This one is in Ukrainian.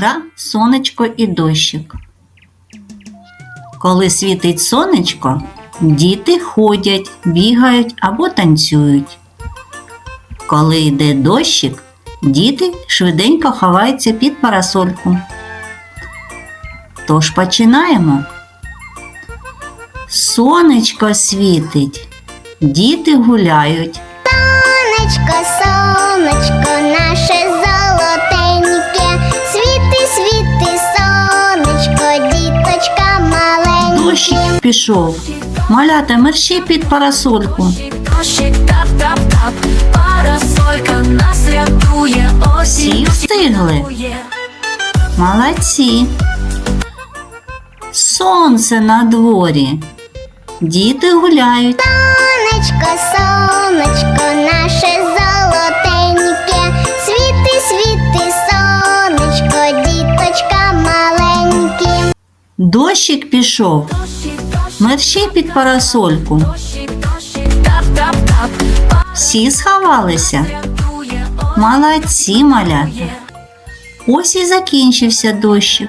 Гра сонечко і дощик. Коли світить сонечко, діти ходять, бігають або танцюють. Коли йде дощик, діти швиденько ховаються під парасольку. Тож починаємо. Сонечко світить, діти гуляють. Дощик пішов. Малята мерщі під парасольку. Дощик тап-тап-тап, парасолька нас рятує, Всі встигли. Молодці. Сонце на дворі. Діти гуляють. Сонечко, сонечко, наше золотеньке, світи, світи, Дощик пішов. Дощик, під парасольку. Всі сховалися. Молодці малята. Ось і закінчився дощик.